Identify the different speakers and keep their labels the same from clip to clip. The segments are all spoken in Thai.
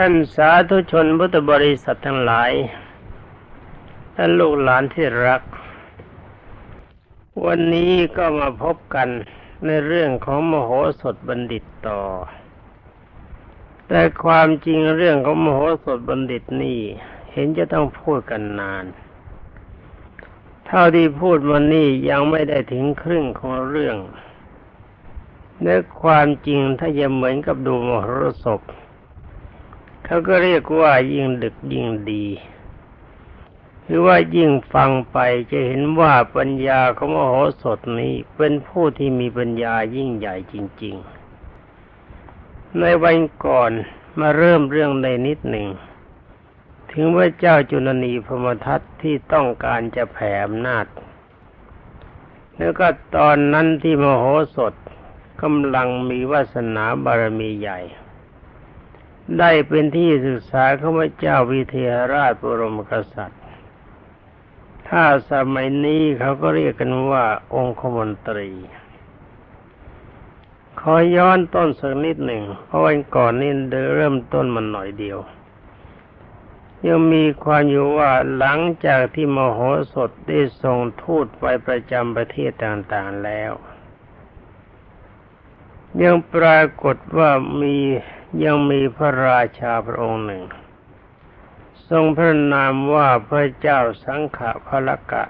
Speaker 1: ท่านสาธุชนพุทธบริษัททั้งหลาย ท่านลูกหลานที่รัก วันนี้ก็มาพบกันในเรื่องของมโหสถบัณฑิตต่อ แต่ความจริงเรื่องของมโหสถบัณฑิตนี่ เห็นจะต้องพูดกันนาน เท่าที่พูดมานี่ยังไม่ได้ถึงครึ่งของเรื่องในความจริงถ้าจะเหมือนกับดูมโหสพ เขาก็เรียกว่ายิ่งดึกยิ่งดีหรือว่ายิ่งฟังไปจะเห็นว่าปัญญาของมโหสถนี้เป็นผู้ที่มีปัญญายิ่งใหญ่จริง ๆ ในวันก่อนมาเริ่มเรื่องในนิดหนึ่ง ถึงว่าเจ้าจุลนีพมทัตที่ต้องการจะแผ่อำนาจ แล้วก็ตอนนั้นที่มโหสถกำลังมีวาสนาบารมีใหญ่ ได้เป็นที่ศึกษาของพระเจ้าวิเทหราชบรมกษัตริย์ ถ้าสมัยนี้เขาก็เรียกกันว่าองคมนตรี ขอย้อนต้นสักนิดหนึ่ง เพราะวันก่อนนี่เริ่มต้นมันหน่อยเดียว ยังมีความอยู่ว่าหลังจากที่มโหสถได้ส่งทูตไปประจำประเทศต่างๆแล้ว ยังปรากฏว่ามี ยังมีพระราชาพระองค์หนึ่ง ทรงพระนามว่าพระเจ้าสังขะพลกะ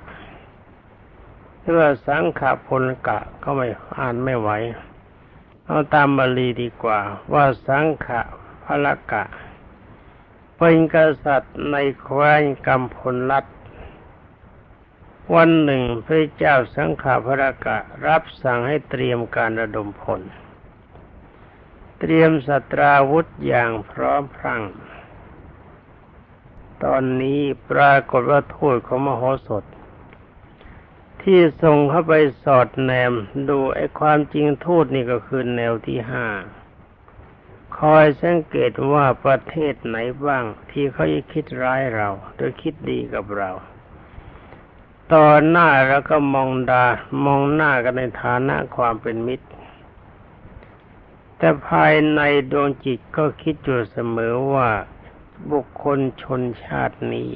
Speaker 1: หรือว่าสังขะพลกะก็ไม่อ่านไม่ไหว เอาตามบาลีดีกว่า ว่าสังขะพลกะ เป็นกษัตริย์ในแคว้นกำพลรัฐวันหนึ่งพระเจ้าสังขะพระกะ รับสั่งให้เตรียมการระดมพล เตรียมสตราวุธอย่างพร้อมพรั่ง ตอนนี้ปรากฏว่าทูตของมโหสถ ที่ส่งเข้าไปสอดแนมดูไอ้ความจริงทูตนี่ก็คือแนวที่ห้าคอยสังเกตว่าประเทศไหนบ้าง ที่เขาจะคิดร้ายเราหรือคิดดีกับเราตอนหน้าแล้วก็มองดามองหน้ากันในฐานะความเป็นมิตร แต่ภายในดวงจิตก็คิดอยู่เสมอว่าบุคคลชนชาตินี้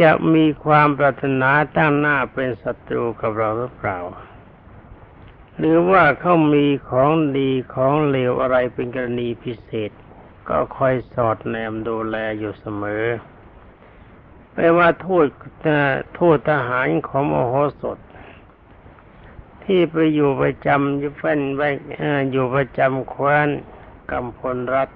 Speaker 1: จะมีความปรารถนาตั้งหน้าเป็นศัตรูกับเราหรือเปล่า หรือว่าเขามีของดีของเลวอะไรเป็นกรณีพิเศษ ก็คอยสอดแนมดูแลอยู่เสมอไม่ว่าโทูตทูตทหารของมโหสถ ที่ไปอยู่ประจำยู่เฟนไว้อยู่ประจำคว้นกำพลรัฐ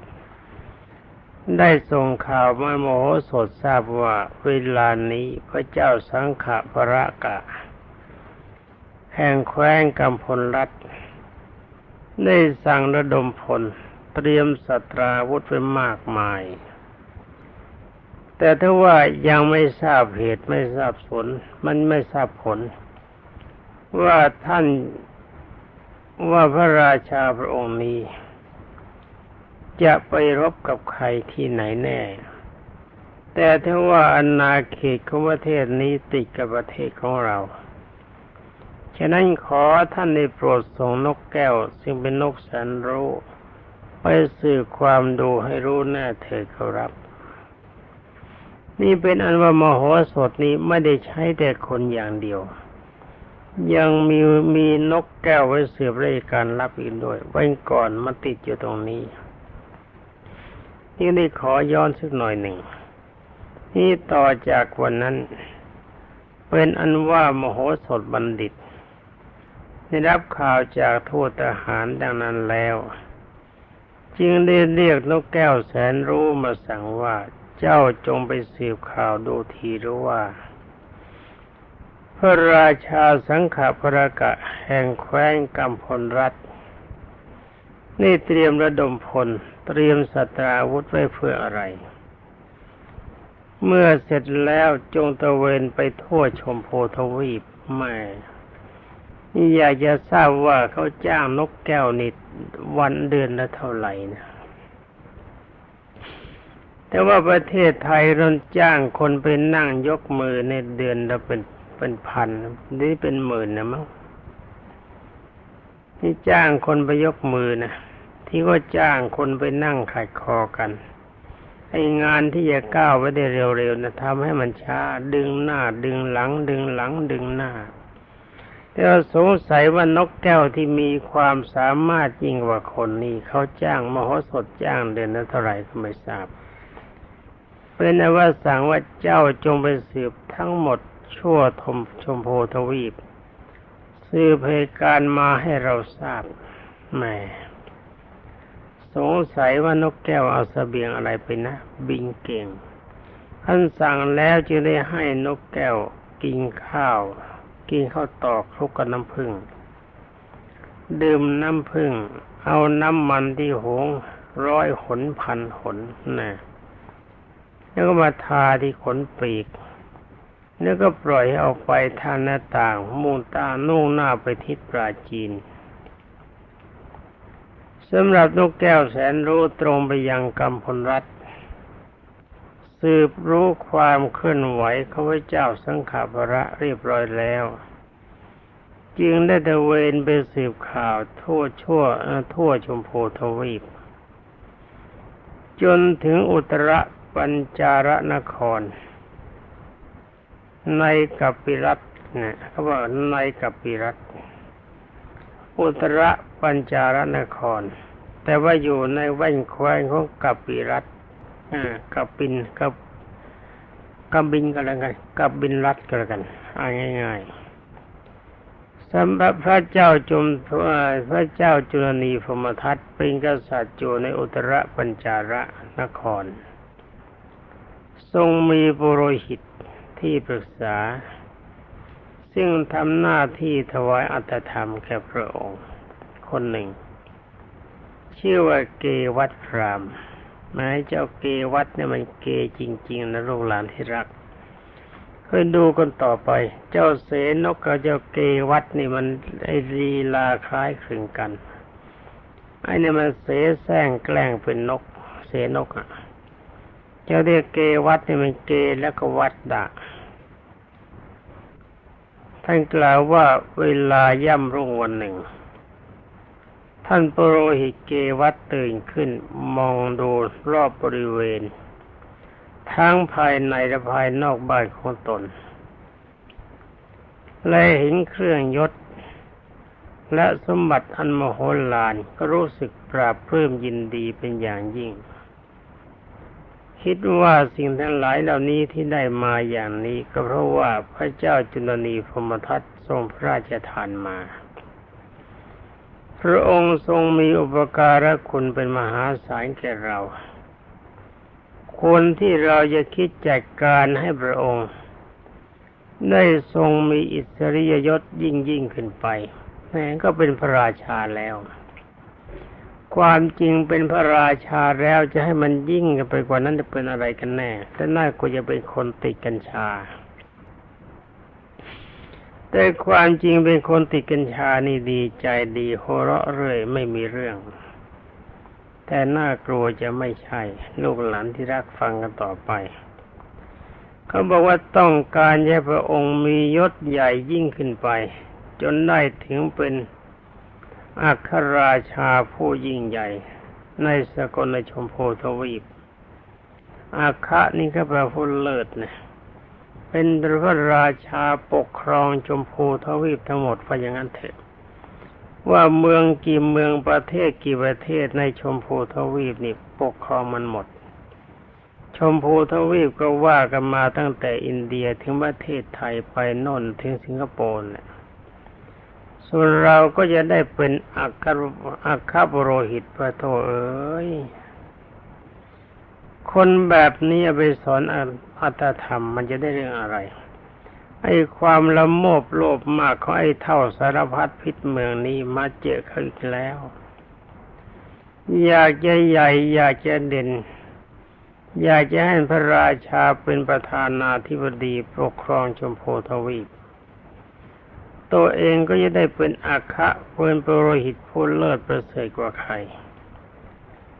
Speaker 1: ได้ส่งข่าวมาโมโหสดทราบว่าเวลานี้พระเจ้าสังขะพระกะ แห่งแคว้นกำพลรัฐ ได้สั่งระดมพลเตรียมสตราวุธไว้มากมาย แต่ถ้าว่ายังไม่ทราบเหตุไม่ทราบผลมันไม่ทราบผล ว่าท่านว่าพระราชาพระองค์นี้ จะไปรบกับใครที่ไหนแน่ แต่ถ้าว่าอาณาเขตของประเทศนี้ติดกับประเทศของเรา ฉะนั้นขอท่านได้โปรดส่งนกแก้ว ซึ่งเป็นนกแสนรู้ ไปสื่อความดูให้รู้แน่เถิดครับ นี่เป็นอันว่ามโหสถนี้ไม่ได้ใช้แต่คนอย่างเดียว ยังมีมีนกแก้วไว้เสือบราชการรับอีกด้วย ไว้ก่อนมาติดอยู่ตรงนี้นี่ได้ขอย้อนสักหน่อยหนึ่งนี่ต่อจากวันนั้น เป็นอันว่ามโหสถบัณฑิต ได้รับข่าวจากทูตทหารดังนั้นแล้ว จึงได้เรียกนกแก้วแสนรู้มาสั่งว่าเจ้าจงไปสืบข่าวดูทีรู้ว่า พระราชาสังขปรกะแห่งแคว้นกัมพลรัฐ นี่เตรียมระดมพล เตรียมสตราวุธไว้เพื่ออะไร เมื่อเสร็จแล้วจงตะเวนไปทั่วชมโพทวีปไม่นี่อยากจะทราบว่าเขาจ้างนกแก้วนิดวันเดือนละเท่าไหร่นะแต่ว่าประเทศไทยเราจ้างคนไปนั่งยกมือในเดือนละเป็น เป็นพันนี่เป็นหมื่นนะมั้งนี่จ้างคนไปยกมือนะที่ก็จ้างคนไปนั่งขัดคอกันไองานที่จะก้าวไปได้เร็วๆนะทำให้มันช้า ดึงหน้า ดึงหลัง ดึงหลัง ดึงหน้าแต่เราสงสัยว่านกแก้วที่มีความสามารถยิ่งกว่าคนนี้เขาจ้างมโหสถจ้างเดือนละเท่าไหร่ก็ไม่ทราบเป็นนว่าสั่งว่าเจ้าจงไปสืบทั้งหมด ชั่วทมชมโพทวีปสืบเหตุการณ์มาให้เราทราบแหมสงสัยว่านกแก้วเอาสเสบียงอะไรไปนะ บินเก่ง ท่านสั่งแล้วจึงได้ให้นกแก้วกินข้าว กินข้าวตอกคลุกกับน้ำผึ้งดื่มน้ำผึ้งเอาน้ำมันที่หงร้อยหนพันหนนะแล้วก็มาทาที่ขนปีก แล้วก็ปล่อยให้ออกไปทางหน้าต่างมุ่งตานุ่งหน้าไปทิศปราจีนสำหรับนกแก้วแสนรู้ตรงไปยังกำพลรัตสืบรู้ความเคลื่อนไหวของพระเจ้าสังขาภระเรียบร้อยแล้ว จึงได้ตะเวนไปสืบข่าวทั่วชั่วทั่วชมพูทวีป จนถึงอุตรปัญจารนคร ในกัปปิรัตเนี่ยเขาบอกในกัปปิรัตอุตรปัญจารนคร แต่ว่าอยู่ในแว่นแคว้นของกัปปิรัตกับบินกับกับบินก็แล้วกันกับบินรัตก็แล้วกันอ่านง่ายๆสำหรับพระเจ้าจุมพระเจ้าจุลนีพมทัตเป็นกษัตริย์อยู่ในอุตรปัญจารนคร ทรงมีบุโรหิต ที่ปรึกษา ซึ่งทำหน้าที่ถวายอัตธรรมแก่พระองค์ คนหนึ่ง ชื่อว่าเกวัตพรามแม้เจ้าเกวัตเนี่ยมันเกจริง ๆ นะลูกหลานที่รักเคยดูกันต่อไป เจ้าเสนกกับเจ้าเกวัตนี่มันไอรีลาคล้ายคลึงกัน ไอ้นี่มันเสแสร้งแกล้งเป็นนก เสนกอะ เจ้าเรียกเกวัตนี่มันเกแล้วก็วัดดะ ท่านกล่าวว่าเวลาย่ำรุ่งวันหนึ่ง ท่านปโรหิตเกวัตตื่นขึ้นมองดูรอบบริเวณ ทั้งภายในและภายนอกบ้านของตน และเห็นเครื่องยศ และสมบัติอันมโหฬารก็รู้สึกปราบเพิ่มยินดีเป็นอย่างยิ่ง คิดว่าสิ่งทั้งหลายเหล่านี้ที่ได้มาอย่างนี้ก็เพราะว่าพระเจ้าจุลนีพมทัตทรงพระราชทานมา พระองค์ทรงมีอุปการะคุณเป็นมหาศาลแก่เรา คนที่เราจะคิดจัดการให้พระองค์ ได้ทรงมีอิสริยยศยิ่งยิ่งขึ้นไปแม้ก็เป็นพระราชาแล้ว ความจริงเป็นพระราชาแล้วจะให้มันยิ่งกันไปกว่านั้นจะเป็นอะไรกันแน่ แต่น่าก็จะเป็นคนติดกัญชา แต่ความจริงเป็นคนติดกัญชานี่ดีใจดีโหเราะเรื่อยไม่มีเรื่อง แต่น่ากลัวจะไม่ใช่ ลูกหลานที่รักฟังกันต่อไปเขาบอกว่าต้องการให้พระองค์มียศใหญ่ยิ่งขึ้นไป จนได้ถึงเป็น อัครราชาผู้ยิ่งใหญ่ ในสกลชมพูทวีปอาคะนี่ก็แปลว่าเลิศนะเป็นพระราชาปกครองชมพูทวีปทั้งหมดพอย่างนั้นเถอะว่าเมืองกี่เมืองประเทศกี่ประเทศในชมพูทวีปนี่ปกครองมันหมด ชมพูทวีปก็ว่ากันมาตั้งแต่อินเดียถึงประเทศไทยไปน่นถึงสิงคโปร์เนี่ย ส่วนเราก็จะได้เป็นอัครอัครบโรหิตพระโทเอ๋ยคนแบบนี้ไปสอนอัตธรรมมันจะได้เรื่องอะไร ไอ้ความละโมบโลภมากของไอ้เท่าสารพัดพิษเมืองนี้มาเจอเขาอีกแล้ว อยากจะใหญ่ อยากจะเด่น อยากจะให้พระราชาเป็นประธานาธิบดีปกครองชมพูทวีป ตัวเองก็จะได้เป็นอาคะเป็นปรโรหิตผู้เลิศประเสริฐกว่าใคร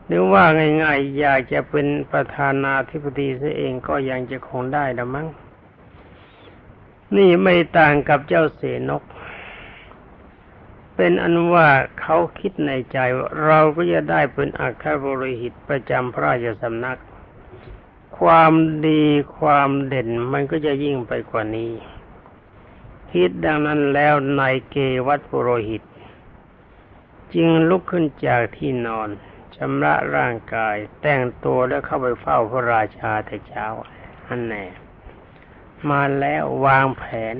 Speaker 1: หรือว่าง่ายๆอยากจะเป็นประธานาธิบดีซะเองก็ยังจะคงได้ละมั้ง นี่ไม่ต่างกับเจ้าเสนก เป็นอันว่าเขาคิดในใจว่าเราก็จะได้เป็นอัครบริหิตประจำพระราชสำนัก ความดีความเด่นมันก็จะยิ่งไปกว่านี้ คิดดังนั้นแล้วนายเกวัตปุโรหิต จึงลุกขึ้นจากที่นอนชำระร่างกาย แต่งตัวแล้วเข้าไปเฝ้าพระราชาแต่เช้าอันแน่มาแล้ววางแผน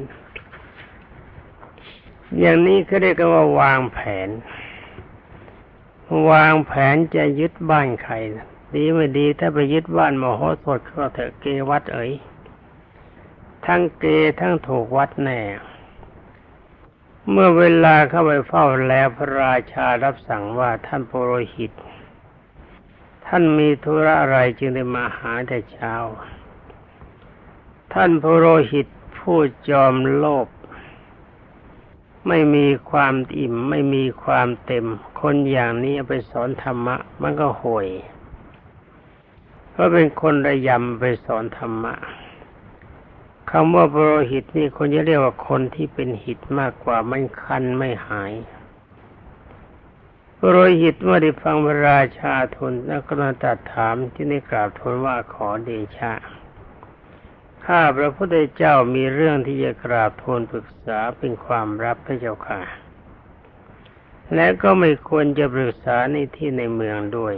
Speaker 1: อย่างนี้เขาเรียกว่าวางแผน วางแผนจะยึดบ้านใครดีไม่ดีถ้าไปยึดบ้านมโหสถก็เถอะเกวัดเอ๋ย ทั้งเกทั้งถูกวัดแน่ เมื่อเวลาเข้าไปเฝ้าแล้วพระราชารับสั่งว่าท่านโปรหิต ท่านมีธุระอะไรจึงได้มาหาแต่เช้า ท่านโปรหิตผู้จอมโลภไม่มีความอิ่มไม่มีความเต็ม คนอย่างนี้ไปสอนธรรมะ มันก็ห่วยเพราะเป็นคนระยำไปสอนธรรมะ คำว่าปรหิตนี่คนจะเรียกว่าคนที่เป็นหิตมากกว่าไม่คันไม่หายปรหิตเมื่อได้ฟังพระราชาทูลแล้วก็มาตัดถามที่ได้กราบทูลว่าขอเดชะ ข้าพระพุทธเจ้ามีเรื่องที่จะกราบทูลปรึกษาเป็นความลับพระเจ้าค่ะ และก็ไม่ควรจะปรึกษาในที่ในเมืองด้วย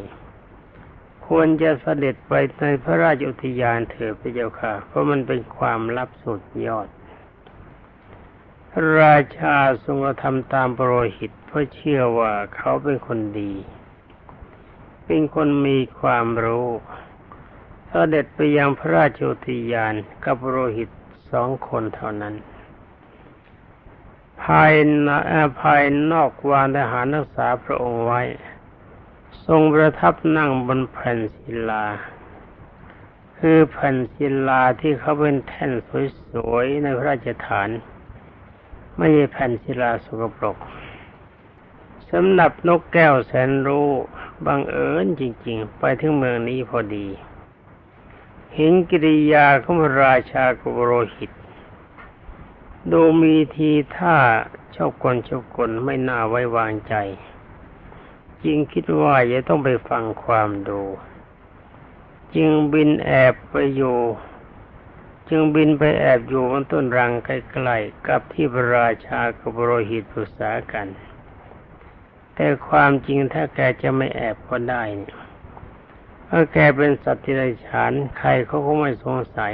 Speaker 1: ควรจะเสด็จไปในพระราชอุทยานเถิดพระเจ้าค่ะ เพราะมันเป็นความลับสุดยอดระราชาทรงกระทำตามปรหิต เพราะเชื่อว่าเขาเป็นคนดี เป็นคนมีความรู้เสด็จไปยังพระราชอุทยานกับปรหิตสองคนเท่านั้นภายในภายนอกวางทหารรักษาพระองค์ไว้ ทรงประทับนั่งบนแผ่นศิลา คือแผ่นศิลาที่เขาเป็นแท่นสวยๆในพระราชฐาน ไม่ใช่แผ่นศิลาสกปรกสำหรับนกแก้วแสนรู้บังเอิญจริง ๆ ไปถึงเมืองนี้พอดีเห็นกิริยาของพระราชากบโรหิต ดูมีทีท่าชอบกลชอบกลไม่น่าไว้วางใจ จึงคิดว่าจะต้องไปฟังความดู จึงบินแอบไปอยู่ จึงบินไปแอบอยู่บนต้นรังใกล้ๆกับที่พระราชากบโรหิตปรึกษากัน แต่ความจริงถ้าแกจะไม่แอบก็ได้เนี่ยถ้าแกเป็นสัตว์ที่ไรฉานใครเขาก็ไม่สงสัย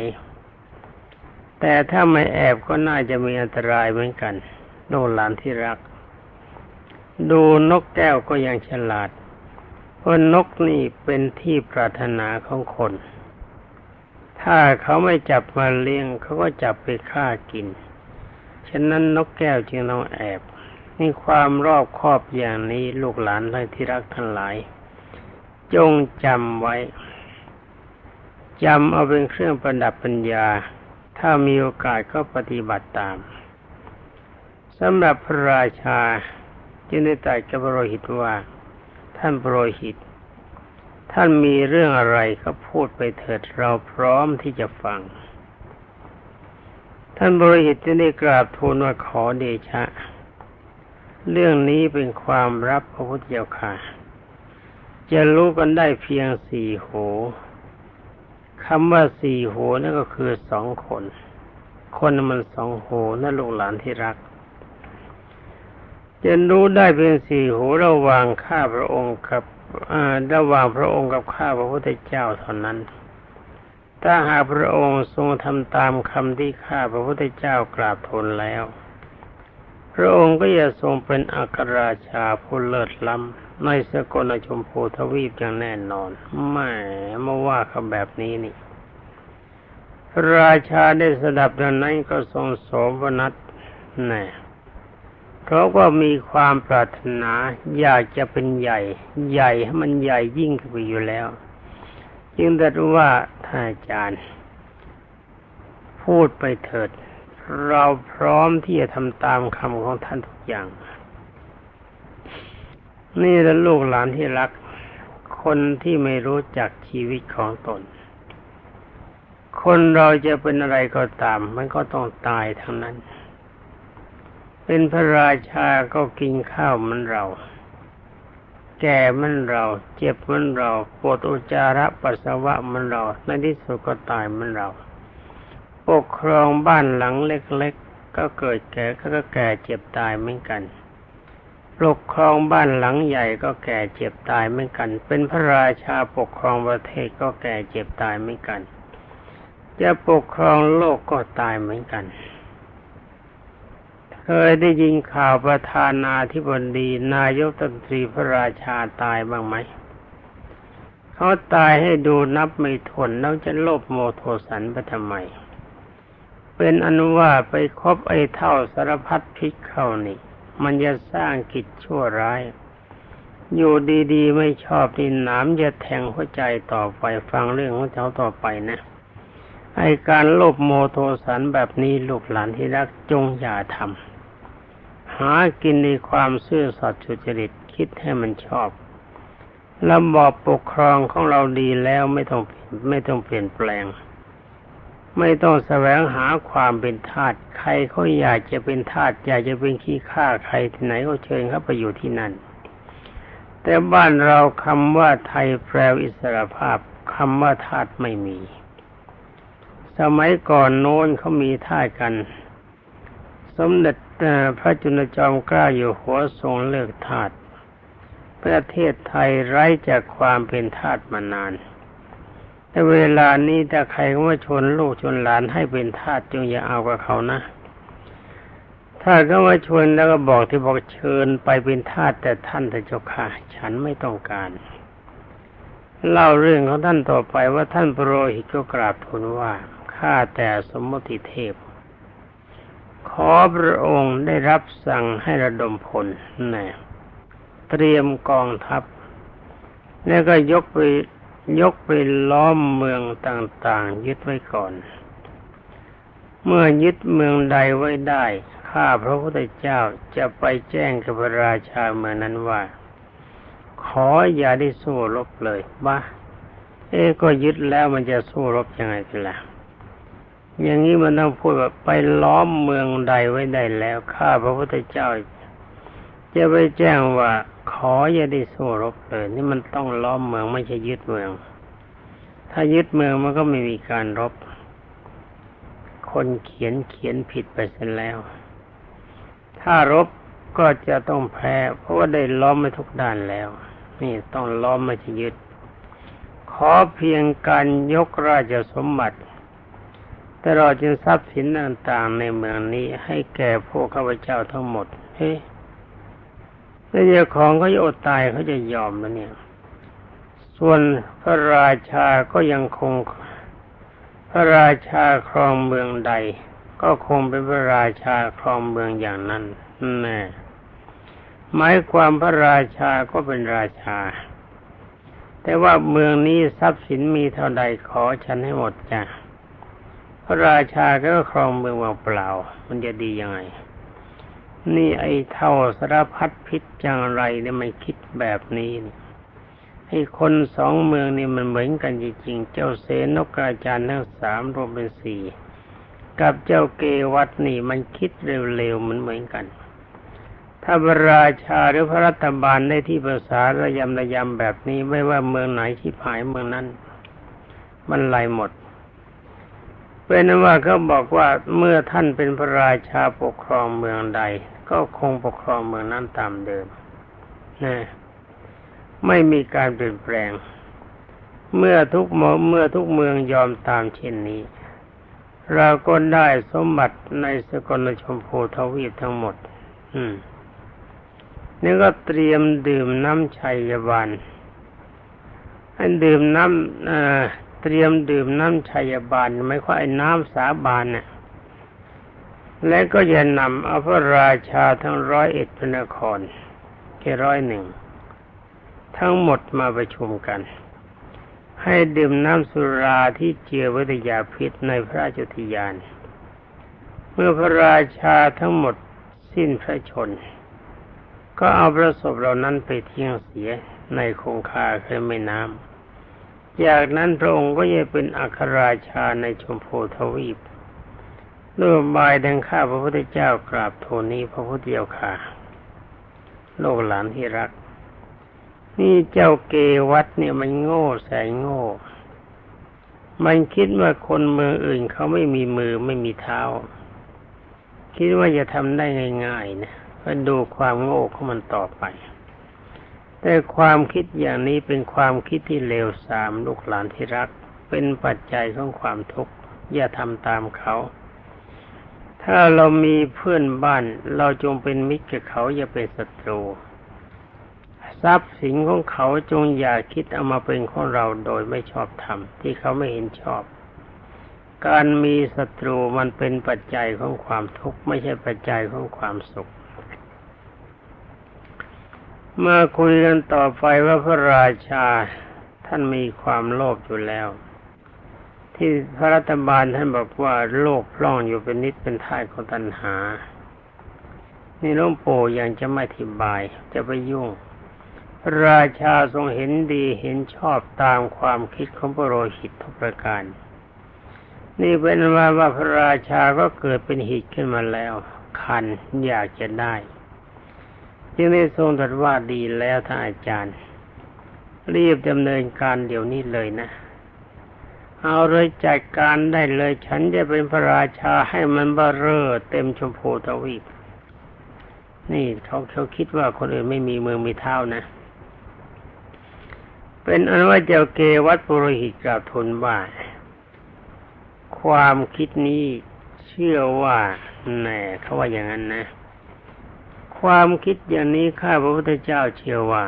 Speaker 1: แต่ถ้าไม่แอบก็น่าจะมีอันตรายเหมือนกันโดนหลานที่รัก ดูนกแก้วก็ยังฉลาด เพราะนกนี่เป็นที่ปรารถนาของคน ถ้าเขาไม่จับมาเลี้ยงเขาก็จับไปฆ่ากิน ฉะนั้นนกแก้วจึงต้องแอบ นี่ความรอบคอบอย่างนี้ลูกหลานที่รักทั้งหลาย จงจำไว้จำเอาเป็นเครื่องประดับปัญญา ถ้ามีโอกาสก็ปฏิบัติตามสำหรับพระราชา จึงได้ตรัสกับระโรหิตว่า ท่านพระโรหิต ท่านมีเรื่องอะไรก็พูดไปเถิดเราพร้อมที่จะฟัง ท่านบริหิตจึงได้กราบทูลว่าขอเดชะ เรื่องนี้เป็นความรับพระพุทธเจ้าค่ะ จะรู้กันได้เพียงสี่โหคำว่าสี่โหนั่นก็คือสองคน คนมันสองโหนั่นลูกหลานที่รัก จะรู้ได้เพียงสี่หูระหว่างข้าพระองค์กับระหว่างพระองค์กับข้าพระพุทธเจ้าเท่านั้น ถ้าหากพระองค์ทรงทำตามคำที่ข้าพระพุทธเจ้ากราบทูลแล้ว พระองค์ก็จะทรงเป็นอัครราชาผู้เลิศล้ำในสกลชมพูทวีปอย่างแน่นอนไม่มาว่าเขาแบบนี้นี่ระราชาได้สดับดังนั้นก็ทรงโสมนัสแน่ เพราะว่ามีความปรารถนาอยากจะเป็นใหญ่ ใหญ่ให้มันใหญ่ยิ่งขึ้นไปอยู่แล้ว จึงตรัสว่าท่านอาจารย์ พูดไปเถิด เราพร้อมที่จะทำตามคำของท่านทุกอย่าง นี่และลูกหลานที่รัก คนที่ไม่รู้จักชีวิตของตน คนเราจะเป็นอะไรก็ตาม มันก็ต้องตายทั้งนั้น เป็นพระราชาก็กินข้าวเหมือนเรา แก่เหมือนเรา เจ็บเหมือนเราปวดอุจจาระปัสสาวะเหมือนเราในที่สุดก็ตายเหมือนเรา ปกครองบ้านหลังเล็กๆ ก็เกิดแก่ก็แก่เจ็บตายเหมือนกันปกครองบ้านหลังใหญ่ก็แก่เจ็บตายเหมือนกัน เป็นพระราชาปกครองประเทศก็แก่เจ็บตายเหมือนกัน จะปกครองโลกก็ตายเหมือนกัน เคยได้ยินข่าวประธานาธิบดีนายกตันตรีพระราชาตายบ้างไหม เขาตายให้ดูนับไม่ถ้วนแล้วจะโลภโมโทสันไปทำไม เป็นอนุว่าไปคบไอ้เท่าสารพัดพิกเข้านี่ มันจะสร้างกิจชั่วร้าย อยู่ดีๆ ไม่ชอบที่หนามจะแทงหัวใจต่อไปฟังเรื่องของเขาต่อไปนะไอการโลภโมโทสันแบบนี้ลูกหลานที่รักจงอย่าทำ หากินในความซื่อสัตย์สุจริตคิดให้มันชอบระบอบปกครองของเราดีแล้วไม่ต้องไม่ต้องเปลี่ยนแปลง ไม่ต้องแสวงหาความเป็นทาสใครเขาอยากจะเป็นทาสอยากจะเป็นขี้ข้าใครที่ไหนก็เชิญเขาไปอยู่ที่นั่น แต่บ้านเราคำว่าไทยแปลอิสรภาพคำว่าทาสไม่มี สมัยก่อนโน้นเขามีทาสกัน สมเด็จ พระจุลจอมกล้าอยู่หัวทรงเลิกทาสประเทศไทยไร้จากความเป็นทาสมานาน แต่เวลานี้ถ้าใครว่าชนลูกชนหลานให้เป็นทาสจงอย่าเอากับเขานะ ถ้าก็ว่าชวนแล้วก็บอกที่บอกเชิญไปเป็นทาสแต่ท่านแต่เจ้าค่ะ ฉันไม่ต้องการ เล่าเรื่องของท่านต่อไปว่าท่านปรโรหิตก็กราบทูลว่าข้าแต่สมมติเทพ ขอพระองค์ได้รับสั่งให้ระดมพลน่เตรียมกองทัพ แล้วก็ยกไปยกไปล้อมเมืองต่างๆ ยึดไว้ก่อน เมื่อยึดเมืองใดไว้ได้ ข้าพระพุทธเจ้าจะไปแจ้งกับพระราชาเมืองนั้นว่า ขออย่าได้สู้รบเลยบ้าเอ๊ก็ยึดแล้วมันจะสู้รบยังไงกันล่ะ อย่างนี้มันต้องพูดว่าไปล้อมเมืองใดไว้ได้แล้วข้าพระพุทธเจ้า จะไปแจ้งว่าขออย่าได้สู้รบเลยนี่มันต้องล้อมเมืองไม่ใช่ยึดเมือง ถ้ายึดเมืองมันก็ไม่มีการรบ คนเขียนเขียนผิดไปเสียแล้ว ถ้ารบก็จะต้องแพ้ เพราะว่าได้ล้อมไปทุกด้านแล้ว นี่ต้องล้อมม่ใช่ยึด ขอเพียงการยกราชสมบัติ ต่เราจึงทรัพย์สินต่างๆในเมืองนี้ให้แก่พวกข้าพเจ้าทั้งหมด เฮ้ถ้าเจ้าของเขาจะอดตายเขาจะยอมแล้วเนี่ย ส่วนพระราชาก็ยังคง พระราชาครองเมืองใด ก็คงเป็นพระราชาครองเมืองอย่างนั้นแน่หมายความพระราชาก็เป็นราชา แต่ว่าเมืองนี้ทรัพย์สินมีเท่าใดขอฉันให้หมดจ้ะ พระราชาก็ครองเมืองเปล่า มันจะดียังไง นี่ไอ้เท่าสารพัดพิษจังไรเนี่ยมันคิดแบบนี้ไอ้คนสองเมืองนี่มันเหมือนกันจริงๆ เจ้าเสนกอาจารย์ทั้งสามรวมเป็นสี่กับเจ้าเกวัตนี่มันคิดเร็วๆมันเหมือนกัน ถ้าพระราชาหรือพระรัฐบาลได้ที่ภาษาระยำระยำแบบนี้ไม่ว่าเมืองไหนที่ผายเมืองนั้น มันไหลหมด เป็นว่าเขาบอกว่าเมื่อท่านเป็นพระราชาปกครองเมืองใด ก็คงปกครองเมืองนั้นตามเดิมนะไม่มีการเปลี่ยนแปลง เมื่อทุกเมื่อทุกเมืองยอมตามเช่นนี้ เราก็ได้สมบัติในสกลชมพูทวีปทั้งหมด อืมนี่ก็เตรียมดื่มน้ำชัยบาลอันดื่มน้ำ ตรียมดื่มน้ำชัยบาลไม่ค่อยน้ำสาบานน่ะและก็จะนำเอาพระราชาทั้งร้อยเอ็ดพระนครแค่ร้อยหนึ่ง ทั้งหมดมาประชุมกัน ให้ดื่มน้ำสุราที่เจือวิทยาพิษในพระราชทิยาน เมื่อพระราชาทั้งหมดสิ้นพระชน ก็เอาพระศพเหล่านั้นไปเที่ยงเสียในคงคาคือแม่น้ำ จากนั้นพระองค์ก็จะเป็นอัครราชาในชมพูทวีปเรื่องบายดังข้าพระพุทธเจ้ากราบโทนี้พระพุทธเจ้าค่ะ โลกหลานที่รัก นี่เจ้าเกวัตเนี่ยมันโง่แสนโง่ มันคิดว่าคนเมืองอื่นเขาไม่มีมือไม่มีเท้า คิดว่าจะทำได้ง่ายๆนะก็ดูความโง่ของมันต่อไป แต่ความคิดอย่างนี้เป็นความคิดที่เลวทรามลูกหลานที่รัก เป็นปัจจัยของความทุกข์อย่าทำตามเขา ถ้าเรามีเพื่อนบ้าน เราจงเป็นมิตรกับเขาอย่าเป็นศัตรู ทรัพย์สินของเขาจงอย่าคิดเอามาเป็นของเราโดยไม่ชอบธรรมที่เขาไม่เห็นชอบ การมีศัตรูมันเป็นปัจจัยของความทุกข์ไม่ใช่ปัจจัยของความสุข มาคุยกันต่อไปว่าพระราชาท่านมีความโลภอยู่แล้ว ที่พระรัฐบาลท่านบอกว่าโลกพล่องอยู่เป็นนิดเป็นท่ายของตัณหา นี่หลวงปู่ยังจะไม่อธิบาย จะไปยุ่งราชาทรงเห็นดีเห็นชอบตามความคิดของพระโรหิตทุกประการ นี่เป็นว่าว่าพระราชาก็เกิดเป็นหิตขึ้นมาแล้ว คันอยากจะได้ จึงได้ทรงตรัสว่าดีแล้วท่านอาจารย์ รีบดำเนินการเดี๋ยวนี้เลยนะ เอาเลยจัดการได้เลย ฉันจะเป็นพระราชาให้มันบาเร่อเต็มชมพูทวีปนี่เขาเขาคิดว่าคนอื่นไม่มีมือมีเท้านะ เป็นอันว่าเจ้าเกวัตปุโรหิตกราบทูลว่าความคิดนี้เชื่อว่าแน่เขาว่าอย่างนั้นนะ ความคิดอย่างนี้ข้าพระพุทธเจ้าเชื่อว่า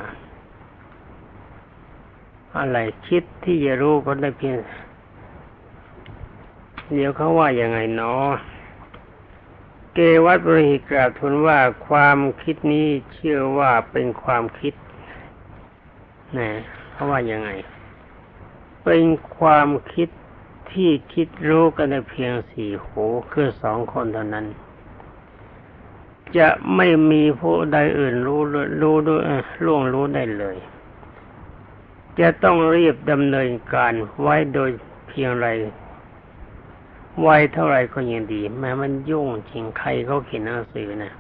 Speaker 1: อะไรคิดที่จะรู้ก็ได้เพียงเดี๋ยวเขาว่าอย่างไงเนาะเกวัตบริหิกราบทูลว่าความคิดนี้เชื่อว่าเป็นความคิดนะเขาว่ายังไง เป็นความคิดที่คิดรู้กันในเพียงสี่หูคือสองคนเท่านั้น จะไม่มีผู้ใดอื่นรู้รู้ด้วยล่วงรู้ได้เลย จะต้องรีบดำเนินการไว้โดยเพียงไรไวเท่าไรก็ยังดี แม้มันยุ่งจริงใครเขาเขียนหนังสือนะ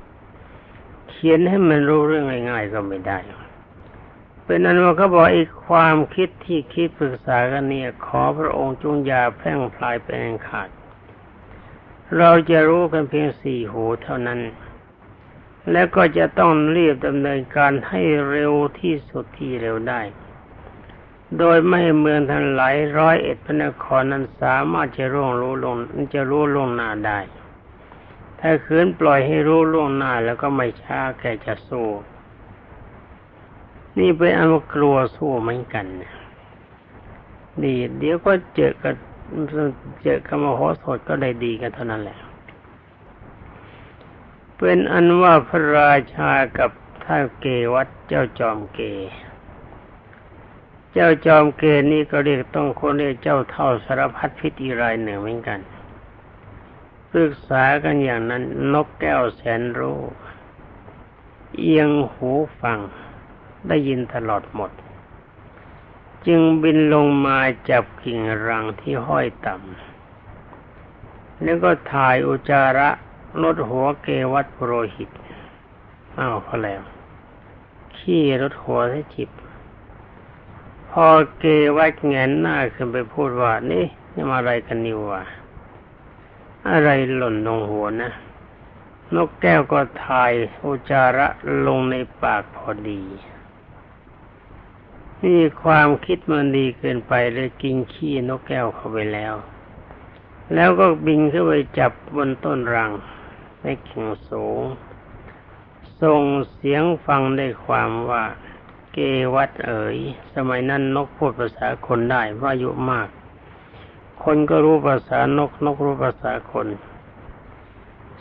Speaker 1: เขียนให้มันรู้เรื่องง่ายๆก็ไม่ได้ เป็นนั้นว่าเขาบอกไอีกความคิดที่คิดปรึกษากันเนี่ย ขอพระองค์จงอย่าแพร่งพลายเป็นขาด เราจะรู้กันเพียงสี่หูเท่านั้น แล้วก็จะต้องรีบดำเนินการให้เร็วที่สุดที่เร็วได้ โดยไม่เมืองทั้งหลายร้อยเอ็ดพระนครนั้นสามารถจะร่วงรู้ลงจะรู้ล่วงหน้าได้ ถ้าคืนปล่อยให้รู้ล่วงหน้าแล้วก็ไม่ช้าแกจะสู้นี่เป็นอันว่ากลัวสู้เหมือนกันนะดีเดี๋ยวก็เจอกับเจอกับมโหสถก็ได้ดีกันเท่านั้นแหละ เป็นอันว่าพระราชากับท่านเกวัดเจ้าจอมเก เจ้าจอมเกนี่ก็เรียกต้องคนเรียกเจ้าเท่าสารพัดพิษอีรายหนึ่งเหมือนกันปรึกษากันอย่างนั้นนกแก้วแสนรู้เอียงหูฟังได้ยินตลอดหมด จึงบินลงมาจับกิ่งรังที่ห้อยต่ำแล้วก็ถ่ายอุจจาระ ลดหัวเกวัตปุโรหิตอ้าวพอแล้วขี้รถหัวให้จิบ พอเกวัตแงนหน้าขึ้นไปพูดว่า นี่นี่มาอะไรกันนิววะอะไรหล่นลงหัวนะนกแก้วก็ถ่ายอุจาระลงในปากพอดี นี่ความคิดมันดีเกินไปเลยกินขี้นกแก้วเข้าไปแล้ว แล้วก็บินขึ้นไปจับบนต้นรัง ในกิ่งสูง ส่งเสียงฟังได้ความว่า เกวัดเอ๋ย สมัยนั้นนกพูดภาษาคนได้เพราะอายุมาก คนก็รู้ภาษานกนกรู้ภาษาคน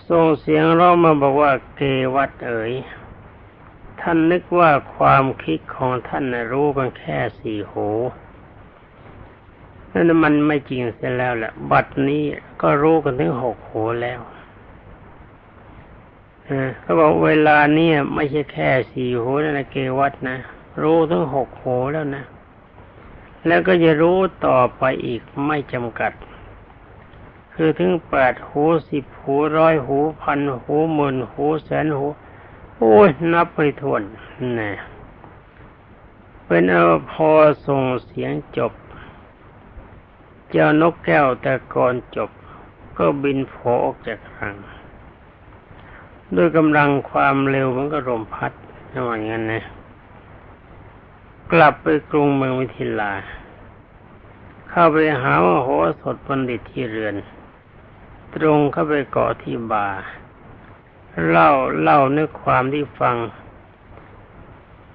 Speaker 1: ส่งเสียงร้องมาบอกว่า เกวัดเอ๋ย ท่านนึกว่าความคิดของท่านนะรู้กันแค่สี่หูนั่นมันไม่จริงเสียแล้วแหละ บัดนี้ก็รู้กันถึงหกหูแล้ว เขาบอกเวลาเนี้ไม่ใช่แค่สี่หูแล้วนะเกวัตนะ รู้ถึงหกหูแล้วนะ แล้วก็จะรู้ต่อไปอีกไม่จำกัด คือถึงแปดหูสิบหูร้อยหูพันหูหมื่นหูแสนหู โอ้ยนับไปทวนนี่เป็นเอาพอส่งเสียงจบ เจ้านกแก้วแต่ก่อนจบ ก็บินโผออกจากรัง ด้วยกำลังความเร็วมันก็ลมพัดว่าอย่างนั้นนะ กลับไปกรุงเมืองวิทิลา เข้าไปหาว่าโหสถบัณฑิตที่เรือน ตรงเข้าไปเกาะที่บาเล่าเล่าเนื้อความที่ฟัง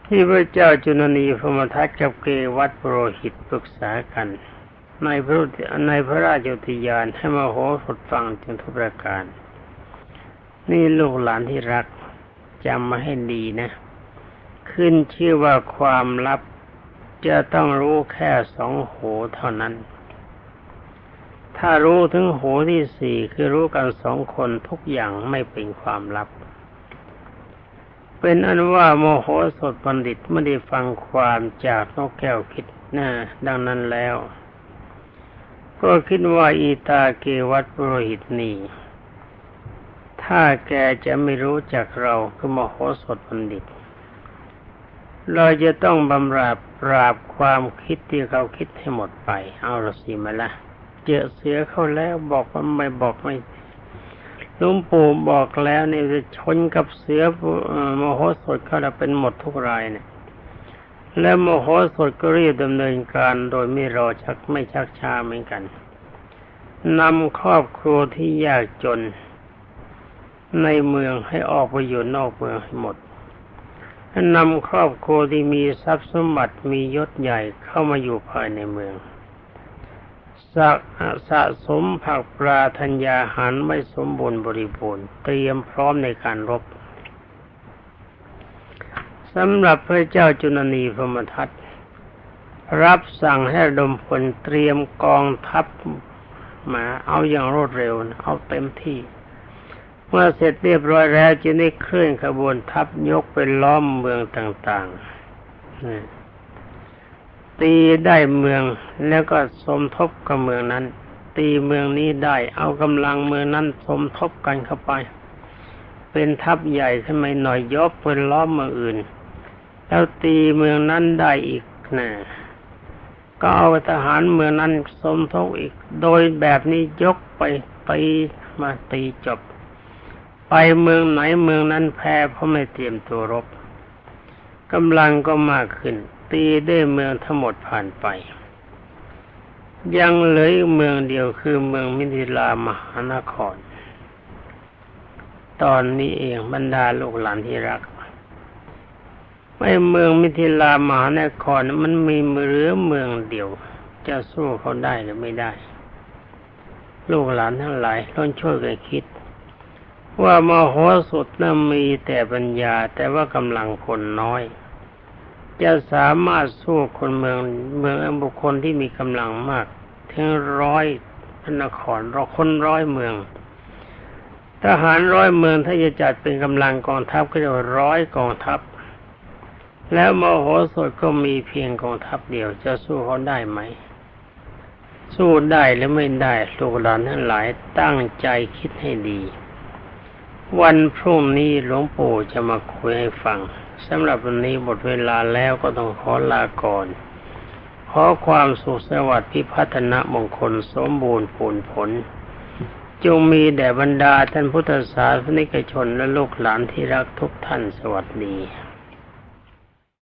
Speaker 1: ที่พระเจ้าจุนนีพมทัตกับเกวัตโปรหิตปรึกษากัน ในพระในพระราชอุทยานให้มาโหสถฟังจึงทุกประการ นี่ลูกหลานที่รักจำมาให้ดีนะ ขึ้นชื่อว่าความลับจะต้องรู้แค่สองหูเท่านั้น ถ้ารู้ถึงหูที่สี่คือรู้กันสองคนทุกอย่างไม่เป็นความลับ เป็นอันว่าโมโหสถบัณฑิตไม่ได้ฟังความจากนกแก้วคิดนะดังนั้นแล้ว ก็คิดว่าอีตาเกวัตปุโรหิตนี่ ถ้าแกจะไม่รู้จักเราคือมโหสถบัณฑิต เราจะต้องบำราบปราบความคิดที่เขาคิดให้หมดไป เอาละสิมาละเจอเสือเข้าแล้วบอกว่าไม่บอกไม่ลุงปู่บอกแล้วเนี่ยจะชนกับเสือโมโหสถเขาแล้วเป็นหมดทุกรายเนี่ย และโมโหสถก็รีบดำเนินการโดยไม่รอชักไม่ชักช้าเหมือนกันนำครอบครัวที่ยากจน ในเมืองให้ออกไปอยู่นอกเมืองให้หมดนำครอบครัวที่มีทรัพย์สมบัติมียศใหญ่เข้ามาอยู่ภายในเมืองสะสะสมผักปลาธัญญาหารไม่สมบูรณ์บริบูรณ์เตรียมพร้อมในการรบสำหรับพระเจ้าจุนนีพมทัตรับสั่งให้ดมพลเตรียมกองทัพมาเอาอย่างรวดเร็ว เอาเต็มที่ เมื่อเสร็จเรียบร้อยแล้วจึงได้เคลื่อนขบวนทัพยกไปล้อมเมืองต่างๆ ตีได้เมืองแล้วก็สมทบกับเมืองนั้น ตีเมืองนี้ได้เอากำลังเมืองนั้นสมทบกันเข้าไป เป็นทัพใหญ่ขึ้นมหน่อยยกเป็นล้อมเมืองอื่น แล้วตีเมืองนั้นได้อีกนะก็เอาทหารเมืองนั้นสมทบอีก โดยแบบนี้ยกไปตีมาตีจบ ไปเมืองไหนเมืองนั้นแพ้เพราะไม่เตรียมตัวรบกำลังก็มากขึ้น ตีได้เมืองทั้งหมดผ่านไป ยังเหลือเมืองเดียวคือเมืองมิถิลามหานคร ตอนนี้เองบรรดาลูกหลานที่รักไม่เมืองมิถิลามหานครมันมีเหลือเมืองเดียว จะสู้เขาได้หรือไม่ได้ ลูกหลานทั้งหลายต้องช่วยกันคิด ว่ามโหสถนั้นมีแต่ปัญญาแต่ว่ากำลังคนน้อย จะสามารถสู้คนเมืองเมืองบุคคลที่มีกำลังมากถึงร้อยพนครรอคนร้อยเมือง ทหารร้อยเมืองถ้าจะจัดเป็นกำลังกองทัพก็จะร้อยกองทัพ แล้วมโหสถก็มีเพียงกองทัพเดียวจะสู้เขาได้ไหม สู้ได้หรือไม่ได้ลูกหลานทั้งหลายตั้งใจคิดให้ดี วันพรุ่งนี้หลวงปู่จะมาคุยให้ฟังสำหรับวันนี้หมดเวลาแล้วก็ต้องขอลาก่อน ขอความสุขสวัสดิ์พิพัฒนมงคลสมบูรณ์ผลผล จงมีแด่บรรดาท่านพุทธศาสนิกชนและลูกหลานที่รักทุกท่านสวัสดี